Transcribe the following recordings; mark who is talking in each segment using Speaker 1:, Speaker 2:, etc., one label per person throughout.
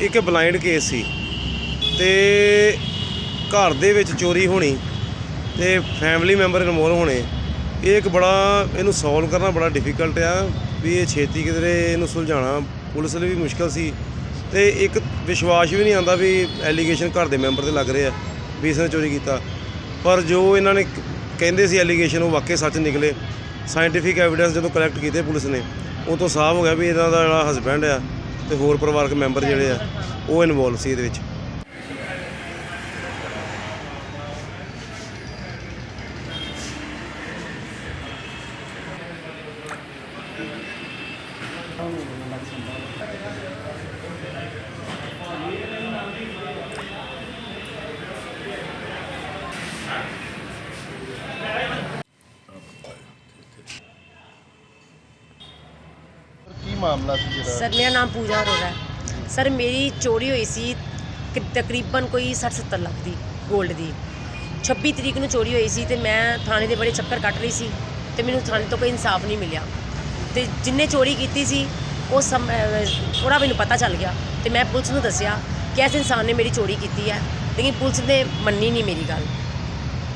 Speaker 1: ਇੱਕ blind case ਸੀ ਤੇ ਘਰ ਦੇ ਵਿੱਚ ਚੋਰੀ ਹੋਣੀ ਤੇ ਫੈਮਿਲੀ ਮੈਂਬਰ ਇਨਵੋਲਵ ਹੋਣੇ, ਇਹ ਇੱਕ ਬੜਾ ਇਹਨੂੰ ਸੋਲਵ ਕਰਨਾ ਬੜਾ ਡਿਫਿਕਲਟ ਆ ਵੀ ਇਹ ਛੇਤੀ ਕਿਧਰੇ ਇਹਨੂੰ ਸੁਲਝਾਉਣਾ, ਪੁਲਿਸ ਲਈ ਵੀ ਮੁਸ਼ਕਲ ਸੀ ਤੇ ਇੱਕ ਵਿਸ਼ਵਾਸ ਵੀ ਨਹੀਂ ਆਉਂਦਾ ਵੀ ਐਲੀਗੇਸ਼ਨ ਘਰ ਦੇ ਮੈਂਬਰ ਤੇ ਲੱਗ ਰਹੇ ਆ, ਵੀ ਇਸ ਨੇ ਚੋਰੀ ਕੀਤਾ। ਪਰ ਜੋ ਇਹਨਾਂ ਨੇ ਕਹਿੰਦੇ ਸੀ ਐਲੀਗੇਸ਼ਨ ਉਹ ਵਾਕਈ ਸੱਚ ਨਿਕਲੇ। ਸਾਇੰਟੀਫਿਕ ਐਵੀਡੈਂਸ ਜਦੋਂ ਕਲੈਕਟ ਕੀਤੇ ਪੁਲਿਸ ਨੇ, ਉਹ ਤੋਂ ਸਾਫ਼ ਹੋ ਗਿਆ ਵੀ ਇਹਨਾਂ ਦਾ ਜਿਹੜਾ ਹਸਬੈਂਡ ਆ ਤੇ ਹੋਰ ਪਰਿਵਾਰਕ ਮੈਂਬਰ ਜਿਹੜੇ ਆ ਉਹ ਇਨਵੋਲਵ ਸੀ ਇਹਦੇ ਵਿੱਚ।
Speaker 2: ਕੀ ਮਾਮਲਾ ਸੀ ਜਿਹੜਾ?
Speaker 3: ਸਰ ਮੇਰਾ ਨਾਮ ਪੂਜਾ ਅਰੋੜਾ ਹੈ। ਸਰ ਮੇਰੀ ਚੋਰੀ ਹੋਈ ਸੀ ਕ- ਤਕਰੀਬਨ ਕੋਈ 60-70 ਲੱਖ ਦੀ 골ਡ ਦੀ। 26 ਤਰੀਕ ਨੂੰ ਚੋਰੀ ਹੋਈ ਸੀ ਤੇ ਮੈਂ ਥਾਣੇ ਦੇ ਬੜੇ ਚੱਕਰ ਕੱਟ ਰਹੀ ਸੀ ਤੇ ਮੈਨੂੰ ਥਾਣੇ ਤੋਂ ਕੋਈ ਇਨਸਾਫ ਨਹੀਂ ਮਿਲਿਆ। ਤੇ ਜਿੰਨੇ ਚੋਰੀ ਕੀਤੀ ਸੀ ਉਹ ਥੋੜਾ ਮੈਨੂੰ ਪਤਾ ਚੱਲ ਗਿਆ ਤੇ ਮੈਂ ਪੁਲਿਸ ਨੂੰ ਦੱਸਿਆ ਕਿ ਇਸ ਇਨਸਾਨ ਨੇ ਮੇਰੀ ਚੋਰੀ ਕੀਤੀ ਹੈ ਲੇਕਿਨ ਪੁਲਿਸ ਨੇ ਮੰਨੀ ਨਹੀਂ ਮੇਰੀ ਗੱਲ।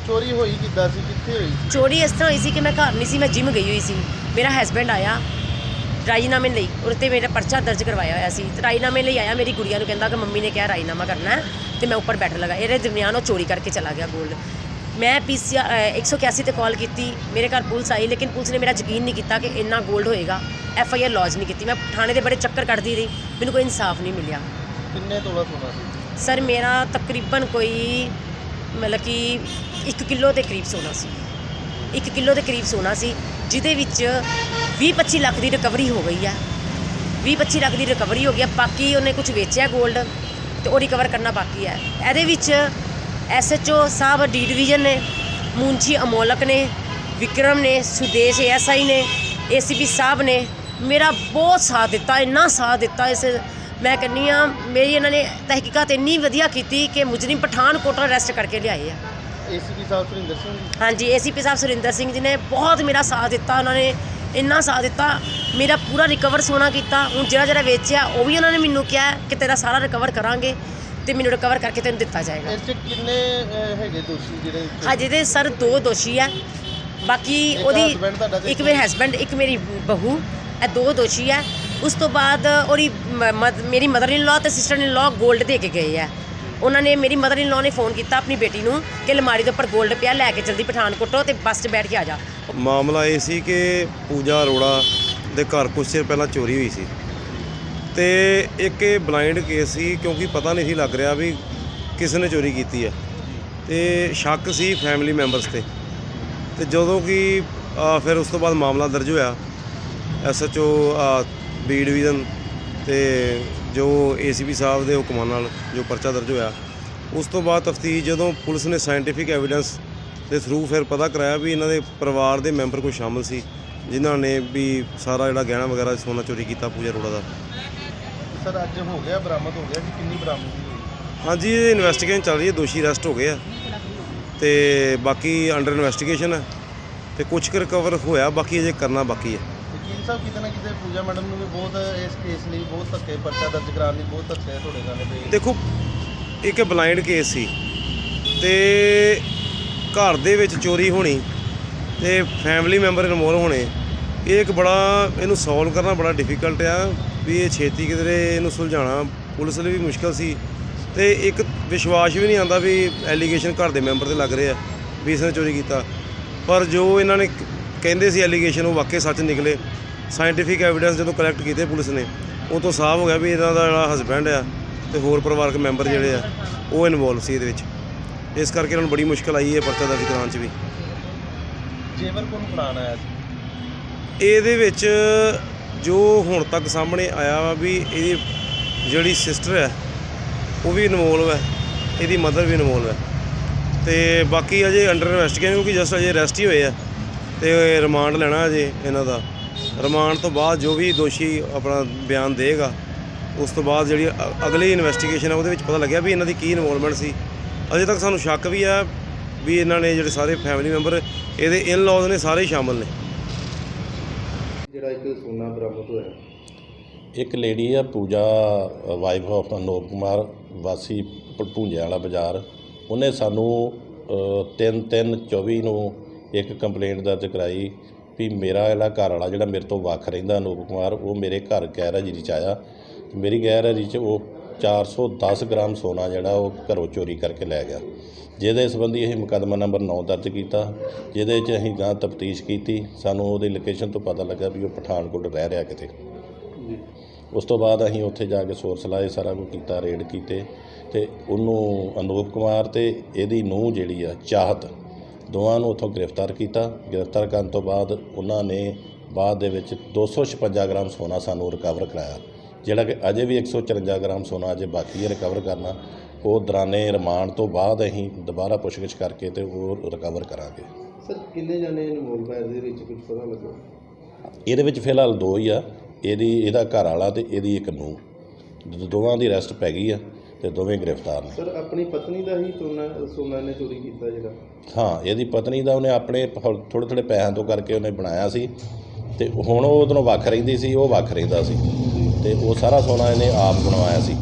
Speaker 2: ਚੋਰੀ ਹੋਈ ਕਿੱਦਾਂ ਸੀ? ਕਿੱਥੇ ਹੋਈ
Speaker 3: ਚੋਰੀ ਇਸ ਤਰ੍ਹਾਂ ਹੋਈ ਸੀ ਕਿ ਮੈਂ ਘਰ ਨਹੀਂ ਸੀ ਮੈਂ ਜਿਮ ਗਈ ਹੋਈ ਸੀ। ਮੇਰਾ ਹਸਬੈਂਡ ਆਇਆ ਰਾਜੀਨਾਮੇ ਲਈ ਉਹਦੇ ਤੇ ਮੇਰਾ ਪਰਚਾ ਦਰਜ ਕਰਵਾਇਆ ਹੋਇਆ ਸੀ। ਤੇ ਰਾਜੀਨਾਮੇ ਲਈ ਆਇਆ ਮੇਰੀ ਗੁੜੀਆ ਨੂੰ ਕਹਿੰਦਾ ਕਿ ਮੰਮੀ ਨੇ ਕਿਹਾ ਰਾਜੀਨਾਮਾ ਕਰਨਾ ਹੈ ਤੇ ਮੈਂ ਉੱਪਰ ਬੈਠ ਲਗਾ। ਇਹਦੇ ਦਰਮਿਆਨ ਉਹ ਚੋਰੀ ਕਰਕੇ ਚਲਾ ਗਿਆ ਗੋਲਡ। ਮੈਂ ਪੀਸੀ 181 ਤੇ ਕਾਲ ਕੀਤੀ। ਮੇਰੇ ਘਰ ਪੁਲਿਸ ਆਈ ਲੇਕਿਨ ਪੁਲਿਸ ਨੇ ਮੇਰਾ ਯਕੀਨ ਨਹੀਂ ਕੀਤਾ ਕਿ ਇੰਨਾ ਗੋਲਡ ਹੋਏਗਾ। ਐਫ ਆਈ ਆਰ ਲੌਜ ਨਹੀਂ ਕੀਤੀ। ਮੈਂ ਥਾਣੇ ਦੇ ਬੜੇ ਚੱਕਰ ਕੱਢਦੀ ਰਹੀ। ਮੈਨੂੰ ਕੋਈ ਇਨਸਾਫ ਨਹੀਂ ਮਿਲਿਆ।
Speaker 2: ਕਿੰਨੇ ਤੋਲਾ ਸੋਨਾ ਸੀ?
Speaker 3: ਸਰ ਮੇਰਾ ਤਕਰੀਬਨ ਕੋਈ ਮਤਲਬ ਕਿ 1 ਕਿਲੋ ਦੇ ਕਰੀਬ ਸੋਨਾ ਸੀ। 1 ਕਿਲੋ ਦੇ ਕਰੀਬ ਸੋਨਾ ਸੀ ਜਿਹਦੇ ਵਿੱਚ 20-25 ਲੱਖ ਦੀ ਰਿਕਵਰੀ ਹੋ ਗਈ ਹੈ 20-25 ਲੱਖ ਦੀ ਰਿਕਵਰੀ ਹੋ ਗਈ ਹੈ ਬਾਕੀ ਉਹਨੇ ਕੁਝ ਵੇਚਿਆ 골ਡ ਤੇ ਉਹ ਰਿਕਵਰ ਕਰਨਾ ਬਾਕੀ ਹੈ ਇਹਦੇ ਵਿੱਚ ਐਸਐਚਓ ਸਾਹਿਬ ਡੀ ਡਿਵੀਜ਼ਨ ਨੇ ਮੁੰਸ਼ੀ ਅਮੋਲਕ ਨੇ ਵਿਕਰਮ ਨੇ ਸੁਦੇਸ਼ ਐਸਆਈ ਨੇ ਏਸੀਪੀ ਸਾਹਿਬ ਨੇ ਮੇਰਾ ਬਹੁਤ ਸਾਥ ਦਿੱਤਾ ਇੰਨਾ ਸਾਥ ਦਿੱਤਾ ਇਸ ਮੈਂ ਕਹਿੰਨੀ ਆ ਮੇਰੀ ਇਹਨਾਂ ਨੇ ਤਹਿਕੀਕਾਤ ਇੰਨੀ ਵਧੀਆ ਕੀਤੀ ਕਿ ਮੁਜਰਿਮ ਪਠਾਨਕੋਟ ਤੋਂ ਅਰੈਸਟ ਕਰਕੇ ਲਿਆਏ ਆ।
Speaker 2: ਏਸੀਪੀ ਸਾਹਿਬ ਸੁਰਿੰਦਰ ਸਿੰਘ ਜੀ?
Speaker 3: ਹਾਂਜੀ ਏਸੀਪੀ ਸਾਹਿਬ ਸੁਰਿੰਦਰ ਸਿੰਘ ਜੀ ਨੇ ਬਹੁਤ ਮੇਰਾ ਸਾਥ ਦਿੱਤਾ ਉਹਨਾਂ ਨੇ ਇੰਨਾ ਸਾਥ ਦਿੱਤਾ ਮੇਰਾ ਪੂਰਾ ਰਿਕਵਰ ਸੋਨਾ ਕੀਤਾ ਹੁਣ ਜਿਹੜਾ ਜਿਹੜਾ ਵੇਚਿਆ ਉਹ ਵੀ ਉਹਨਾਂ ਨੇ ਮੈਨੂੰ ਕਿਹਾ ਕਿ ਤੇਰਾ ਸਾਰਾ ਰਿਕਵਰ ਕਰਾਂਗੇ ਤੇ ਮੈਨੂੰ ਰਿਕਵਰ ਕਰਕੇ ਤੈਨੂੰ ਦਿੱਤਾ ਜਾਏਗਾ।
Speaker 2: ਇਸ 'ਚ ਕਿੰਨੇ ਅਹ, ਹੈਗੇ ਦੋਸ਼ੀ ਜਿਹੜੇ ਇੱਥੇ?
Speaker 3: ਹਜੇ ਦੇ ਸਰ ਦੋ ਦੋਸ਼ੀ ਆ। ਬਾਕੀ
Speaker 2: ਇੱਕ
Speaker 3: ਉਹਦੀ
Speaker 2: husband ਤੁਹਾਡਾ ਤੇ
Speaker 3: ਇੱਕ ਮੇਰੇ ਹਸਬੰਡ ਇੱਕ ਮੇਰੀ ਬਹੂ ਇਹ ਦੋ ਦੋਸ਼ੀ ਆ। ਉਸ ਤੋਂ ਬਾਅਦ ਉਹਦੀ ਮ- ਮਦ- ਮੇਰੀ ਮਦਰ ਇਨ ਲਾ ਤੇ ਸਿਸਟਰ ਇਨ ਲਾ 골ਡ ਦੇ ਕੇ ਗਏ ਆ। ਉਹਨਾਂ ਨੇ ਮੇਰੀ ਮਦਰ ਇਨ ਲਾ ਨੇ ਫੋਨ ਕੀਤਾ ਆਪਣੀ ਬੇਟੀ ਨੂੰ ਕਿ ਅਲਮਾਰੀ ਦੇ ਉੱਪਰ 골ਡ ਪਿਆ, ਲੈ ਕੇ ਜਲਦੀ ਪਠਾਨਕੋਟੋਂ ਤੇ ਬੱਸ 'ਚ ਬੈਠ ਕੇ ਆ ਜਾ।
Speaker 1: ਮਾਮਲਾ ਇਹ ਸੀ ਕਿ ਪੂਜਾ ਅਰੋੜਾ ਦੇ ਘਰ ਕੁਛ ਚਿਰ ਪਹਿਲਾਂ ਚੋਰੀ ਹੋਈ ਸੀ। ਤੇ ਇੱਕ ਇਹ ਬਲਾਈਂਡ ਕੇਸ ਸੀ ਕਿਉਂਕਿ ਪਤਾ ਨਹੀਂ ਸੀ ਲੱਗ ਰਿਹਾ ਵੀ ਕਿਸ ਨੇ ਚੋਰੀ ਕੀਤੀ ਹੈ। ਤੇ ਸ਼ੱਕ ਸੀ ਫੈਮਿਲੀ ਮੈਂਬਰਸ ਤੇ। ਤੇ ਜਦੋਂ ਕਿ ਫਿਰ ਉਸ ਤੋਂ ਬਾਅਦ ਮਾਮਲਾ ਦਰਜ ਹੋਇਆ। ਐਸਐਚਓ ਬੀ ਡਿਵੀਜ਼ਨ ਤੇ ਜੋ ਏਸੀਪੀ ਸਾਹਿਬ ਦੇ ਹੁਕਮਾਂ ਨਾਲ ਜੋ ਪਰਚਾ ਦਰਜ ਹੋਇਆ ਉਸ ਤੋਂ ਬਾਅਦ ਤਫਤੀਸ਼ ਜਦੋਂ ਪੁਲਿਸ ਨੇ ਸਾਇੰਟੀਫਿਕ ਐਵੀਡੈਂਸ ਦੇ ਥਰੂ ਫਿਰ ਪਤਾ ਕਰਾਇਆ ਵੀ ਇਹਨਾਂ ਦੇ ਪਰਿਵਾਰ ਦੇ ਮੈਂਬਰ ਕੋਈ ਸ਼ਾਮਲ ਸੀ ਜਿਨ੍ਹਾਂ ਨੇ ਵੀ ਸਾਰਾ ਜਿਹੜਾ ਗਹਿਣਾ ਵਗੈਰਾ ਸੋਨਾ ਚੋਰੀ ਕੀਤਾ ਪੂਜਾ ਅਰੋੜਾ ਦਾ।
Speaker 2: ਸਰ ਅੱਜ ਹੋ ਗਿਆ ਬਰਾਮਦ ਹੋ ਗਿਆ ਕਿ ਕਿੰਨੀ ਬਰਾਮਦ ਹੋਈ?
Speaker 1: ਹਾਂਜੀ ਇਹ ਇਨਵੈਸਟੀਗੇਸ਼ਨ ਚੱਲ ਰਹੀ ਹੈ ਦੋਸ਼ੀ ਅਰੈਸਟ ਹੋ ਗਏ ਆ। ਤੇ ਬਾਕੀ ਅੰਡਰ ਇਨਵੈਸਟੀਗੇਸ਼ਨ ਹੈ ਤੇ ਕੁਝ ਰਿਕਵਰ ਹੋਇਆ ਬਾਕੀ ਅਜੇ ਕਰਨਾ ਬਾਕੀ ਹੈ।
Speaker 2: ਸਾਹਿਬ ਕਿਤੇ ਨਾ ਕਿਤੇ ਪੂਜਾ ਮੈਡਮ ਨੂੰ ਵੀ ਬਹੁਤ ਇਸ ਕੇਸ ਲਈ ਬਹੁਤ ਧੱਕੇ ਪਰਚਾ ਦਰਜ ਕਰਾਉਣ ਲਈ ਬਹੁਤ ਧੱਕੇ ਤੁਹਾਡੇ ਨਾਲ ਪਏ
Speaker 1: ਦੇਖੋ, ਇੱਕ ਬਲਾਈਂਡ ਕੇਸ ਸੀ ਤੇ ਘਰ ਦੇ ਵਿੱਚ ਚੋਰੀ ਹੋਣੀ ਤੇ ਫੈਮਿਲੀ ਮੈਂਬਰ ਇਨਵੋਲਵ ਹੋਣੇ, ਇਹ ਇੱਕ ਬੜਾ, ਇਹਨੂੰ ਸੋਲਵ ਕਰਨਾ ਬੜਾ ਡਿਫਿਕਲਟ ਆ ਵੀ ਇਹ ਛੇਤੀ ਕਿਧਰੇ ਇਹਨੂੰ ਸੁਲਝਾਉਣਾ। ਪੁਲਿਸ ਲਈ ਵੀ ਮੁਸ਼ਕਲ ਸੀ ਤੇ ਇੱਕ ਵਿਸ਼ਵਾਸ ਵੀ ਨਹੀਂ ਆਉਂਦਾ ਵੀ ਐਲੀਗੇਸ਼ਨ ਘਰ ਦੇ ਮੈਂਬਰ ਤੇ ਲੱਗ ਰਹੇ ਆ ਵੀ ਇਸਨੇ ਚੋਰੀ ਕੀਤਾ। ਪਰ ਜੋ ਇਹਨਾਂ ਨੇ ਕਹਿੰਦੇ ਸੀ ਐਲੀਗੇਸ਼ਨ ਉਹ ਵਾਕਈ ਸੱਚ ਨਿਕਲੇ। ਸਾਇੰਟੀਫਿਕ ਐਵੀਡੈਂਸ ਜਦੋਂ ਕਲੈਕਟ ਕੀਤੇ ਪੁਲਿਸ ਨੇ ਉਹ ਤੋਂ ਸਾਫ਼ ਹੋ ਗਿਆ ਵੀ ਇਹਨਾਂ ਦਾ ਜਿਹੜਾ ਹਸਬੈਂਡ ਆ ਤੇ ਹੋਰ ਪਰਿਵਾਰਕ ਮੈਂਬਰ ਜਿਹੜੇ ਆ ਉਹ ਇਨਵੋਲਵ ਸੀ ਇਹਦੇ ਵਿੱਚ। ਇਸ ਕਰਕੇ ਇਹਨਾਂ ਨੂੰ ਬੜੀ ਮੁਸ਼ਕਲ ਆਈ ਹੈ ਪਰਚਾ ਦਰਜ ਕਰਾਉਣ 'ਚ ਵੀ।
Speaker 2: ਜੇਵਰ ਕੋਲ ਫੜਾਉਣ ਆਇਆ ਸੀ?
Speaker 1: ਇਹਦੇ ਵਿੱਚ ਜੋ ਹੁਣ ਤੱਕ ਸਾਹਮਣੇ ਆਇਆ ਵਾ ਵੀ ਇਹਦੀ ਜਿਹੜੀ ਸਿਸਟਰ ਹੈ ਉਹ ਵੀ ਇਨਵੋਲਵ ਹੈ ਇਹਦੀ ਮਦਰ ਵੀ ਇਨਵੋਲਵ ਹੈ ਤੇ ਬਾਕੀ ਅਜੇ ਅੰਡਰ ਇਨਵੈਸਟੀਗੇਸ਼ਨ ਕਿਉਂਕਿ ਜਸਟ ਅਜੇ ਅਰੈਸਟ ਹੀ ਹੋਏ ਆ ਤੇ ਰਿਮਾਂਡ ਲੈਣਾ ਅਜੇ ਇਹਨਾਂ ਦਾ। ਰਿਮਾਂਡ ਤੋਂ ਬਾਅਦ ਜੋ ਵੀ ਦੋਸ਼ੀ ਆਪਣਾ ਬਿਆਨ ਦੇਗਾ ਉਸ ਤੋਂ ਬਾਅਦ ਜਿਹੜੀ ਅ- ਅਗਲੀ ਇਨਵੈਸਟੀਗੇਸ਼ਨ ਹੈ ਉਹਦੇ ਵਿੱਚ ਪਤਾ ਲੱਗਿਆ ਵੀ ਇਹਨਾਂ ਦੀ ਕੀ ਇਨਵੋਲਵਮੈਂਟ ਸੀ। ਅਜੇ ਤੱਕ ਸਾਨੂੰ ਸ਼ੱਕ ਵੀ ਆ ਵੀ ਇਹਨਾਂ ਨੇ ਜਿਹੜੇ ਸਾਰੇ ਫੈਮਿਲੀ ਮੈਂਬਰ ਇਹਦੇ ਇਨ ਲਾਜ਼ ਨੇ ਸਾਰੇ ਹੀ ਸ਼ਾਮਲ ਨੇ।
Speaker 2: ਜਿਹੜਾ ਇੱਕ ਸੋਨਾ ਬਰਾਮਦ ਹੋਇਆ।
Speaker 4: ਇੱਕ ਲੇਡੀ ਆ ਪੂਜਾ ਵਾਈਫ ਆਫ ਅਨੋਪ ਕੁਮਾਰ ਵਾਸੀ ਭੁੰਜੇ ਵਾਲਾ ਬਾਜ਼ਾਰ। ਉਹਨੇ ਸਾਨੂੰ 3 3 24 ਨੂੰ ਇੱਕ ਕੰਪਲੇਂਟ ਦਰਜ ਕਰਾਈ। ਵੀ ਮੇਰਾ ਜਿਹੜਾ ਘਰ ਵਾਲਾ ਜਿਹੜਾ ਮੇਰੇ ਤੋਂ ਵੱਖ ਰਹਿੰਦਾ ਅਨੂਪ ਕੁਮਾਰ ਉਹ ਮੇਰੇ ਘਰ ਗੈਰ ਹਾਜ਼ਰੀ 'ਚ ਆਇਆ ਮੇਰੀ ਗੈਰ ਹਾਜ਼ਰੀ 'ਚ ਉਹ 410 ਗ੍ਰਾਮ ਸੋਨਾ ਜਿਹੜਾ ਉਹ ਘਰੋਂ ਚੋਰੀ ਕਰਕੇ ਲੈ ਗਿਆ। ਜਿਹਦੇ ਸੰਬੰਧੀ ਅਸੀਂ ਮੁਕੱਦਮਾ ਨੰਬਰ 9 ਦਰਜ ਕੀਤਾ। ਜਿਹਦੇ 'ਚ ਅਸੀਂ ਗਾਂ ਤਫਤੀਸ਼ ਕੀਤੀ। ਸਾਨੂੰ ਉਹਦੀ ਲੋਕੇਸ਼ਨ ਤੋਂ ਪਤਾ ਲੱਗਾ ਵੀ ਉਹ ਪਠਾਨਕੋਟ ਰਹਿ ਰਿਹਾ ਕਿਤੇ। ਉਸ ਤੋਂ ਬਾਅਦ ਅਸੀਂ ਉੱਥੇ ਜਾ ਕੇ ਸੋਰਸ ਲਾਏ ਸਾਰਾ ਕੁਝ ਕੀਤਾ ਰੇਡ ਕੀਤੇ। ਤੇ ਉਹਨੂੰ ਅਨੂਪ ਕੁਮਾਰ ਤੇ ਇਹਦੀ ਨੂੰਹ ਜਿਹੜੀ ਆ ਚਾਹਤ ਦੋਵਾਂ ਨੂੰ ਉੱਥੋਂ ਗ੍ਰਿਫਤਾਰ ਕੀਤਾ। ਗ੍ਰਿਫਤਾਰ ਕਰਨ ਤੋਂ ਬਾਅਦ ਉਹਨਾਂ ਨੇ ਬਾਅਦ ਦੇ ਵਿੱਚ 256 ਗ੍ਰਾਮ ਸੋਨਾ ਸਾਨੂੰ ਰਿਕਵਰ ਕਰਾਇਆ ਜਿਹੜਾ ਕਿ ਅਜੇ ਵੀ 154 ਗ੍ਰਾਮ ਸੋਨਾ ਅਜੇ ਬਾਕੀ ਹੈ ਰਿਕਵਰ ਕਰਨਾ। ਉਹ ਦੌਰਾਨੇ ਰਿਮਾਂਡ ਤੋਂ ਬਾਅਦ ਅਸੀਂ ਦੁਬਾਰਾ ਪੁੱਛਗਿੱਛ ਕਰਕੇ ਤੇ ਉਹ ਰਿਕਵਰ ਕਰਾਂਗੇ।
Speaker 2: ਸਰ ਕਿੰਨੇ ਜਾਣੇ ਇਨਵੋਲਵ ਹੈ ਇਹਦੇ ਵਿੱਚ ਕੁਝ ਪਤਾ ਲੱਗਾ
Speaker 4: ਇਹਦੇ ਵਿੱਚ ਫਿਲਹਾਲ ਦੋ ਹੀ ਆ। ਇਹਦੀ ਇਹਦਾ ਘਰ ਵਾਲਾ ਤੇ ਇਹਦੀ ਇੱਕ ਦ- ਦੋਵਾਂ ਦੀ ਅਰੈਸਟ ਪੈ ਗਈ ਆ। ਤੇ ਦੋਵੇਂ ਗ੍ਰਿਫਤਾਰ ਨੇ।
Speaker 2: ਸਰ ਆਪਣੀ ਪਤਨੀ ਦਾ ਹੀ ਸੋਨਾ ਸੋਨਾ ਨੇ ਚੋਰੀ ਕੀਤਾ ਜਿਹੜਾ।
Speaker 4: ਹਾਂ ਇਹਦੀ ਪਤਨੀ ਦਾ ਉਹਨੇ ਆਪਣੇ ਥੋੜ੍ਹੇ ਥੋੜ੍ਹੇ ਪੈਸਿਆਂ ਤੋਂ ਕਰਕੇ ਉਹਨੇ ਬਣਾਇਆ ਸੀ। ਤੇ ਹੁਣ ਉਹ ਉਹਦੋਂ ਵੱਖ ਰਹਿੰਦੀ ਸੀ ਉਹ ਵੱਖ ਰਹਿੰਦਾ ਸੀ। ਤੇ ਉਹ ਸਾਰਾ ਸੋਨਾ ਇਹਨੇ ਆਪ ਬਣਵਾਇਆ ਸੀ।